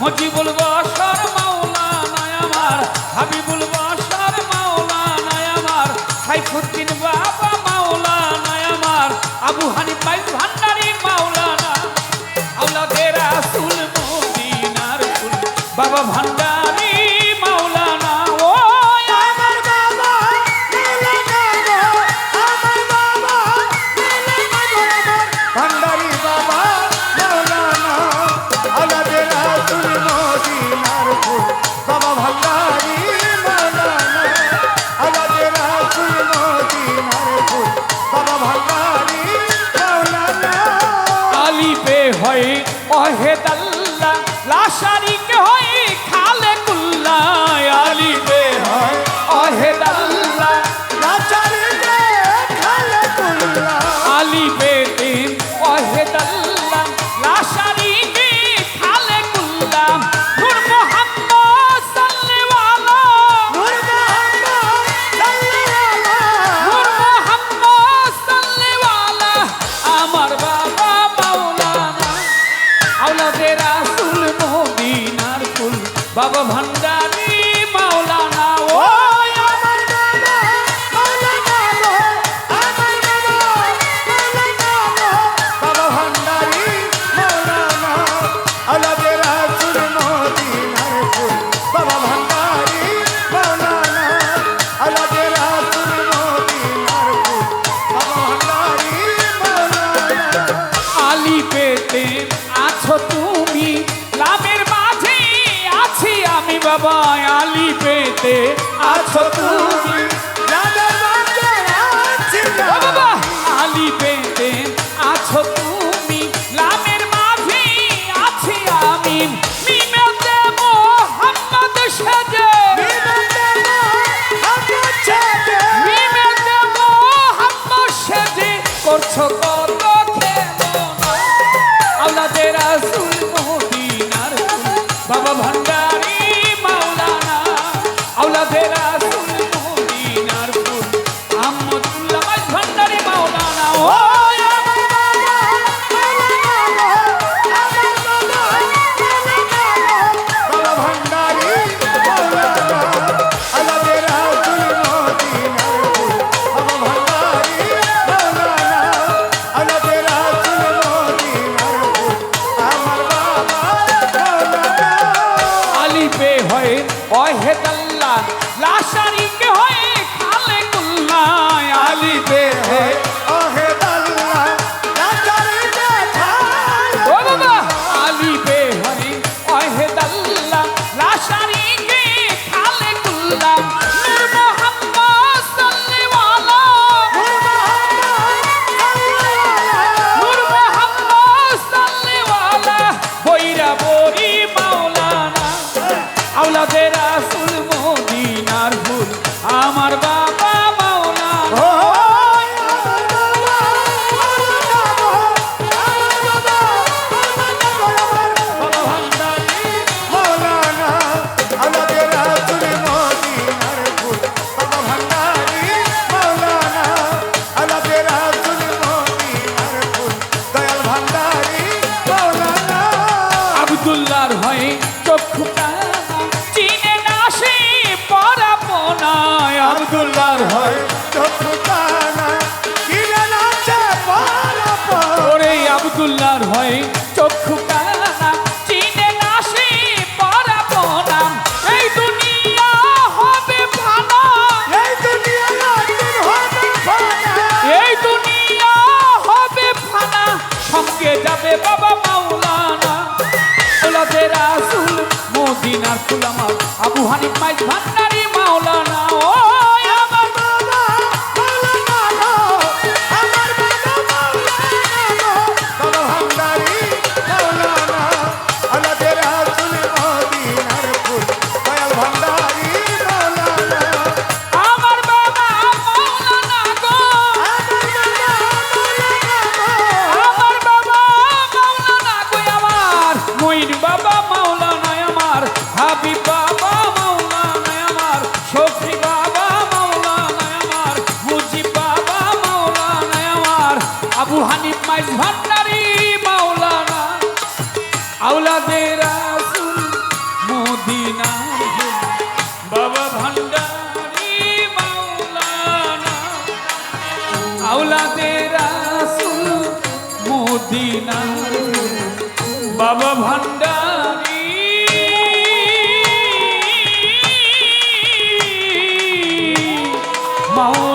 মজিবুল বসার মাওলানায় আমার, হাবিবুল বসার মাওলানায় আমার, সাইফুদ্দিন বাবা মাওলানায় আমার, আবু হানিফাই ভান্ডারি মাওলানা। আউলাদের আসুল মদিনার বাবা ভান্ডার হয় অহেদাল্লা রাসূল মদিনার ফুল। বাবা ভান্ডারি বাবা আলি পেতে আছো তুমি। আলি পেতে আছো তুমি। লামের মাঝে আছি আমি। মিমেতে মোহাম্মদ সাজে। মিমেতে মোহাম্মদ সাজে। করছ কত খেলনা আওলাদে রাসূল মদিনার বাবা ভান্ডারি tarjeta আমার বাবা আব্দুল্লাহর হয়। ওরে আব্দুল্লাহর হয়। চক্ষু কানা চিনে না সে পরাপনা এই দুনিয়া হবে ফানা এই দুনিয়া হবে ফানা সঙ্গে যাবে বাবা মাওলানা। ওলাদের রাসূল মদিনার ফুলামাল আবু হানিফ মাইজ ভান্ডারি মাওলানা। ও আওলাদে রাসুল মদিনা বাবা ভান্ডারি। মাওলা